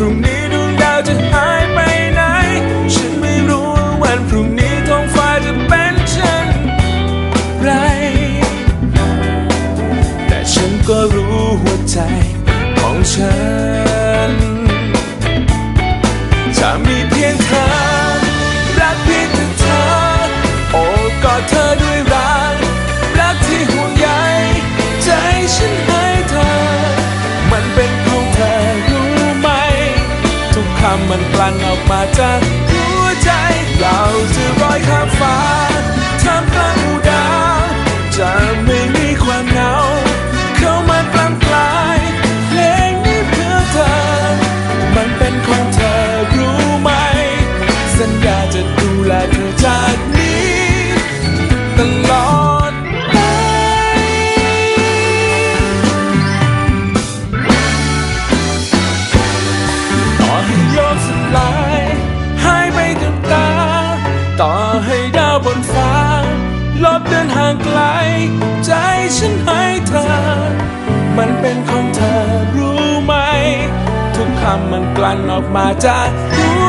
ว่ำมันกลั่นออกมาจากหัวใจ เราจะลอยข้ามฟ้าท่ามกลางหมู่ดาว ใจฉันให้เธอ มันเป็นของเธอรู้ไหม ทุกคำมันกลั่นออกมาจากหัว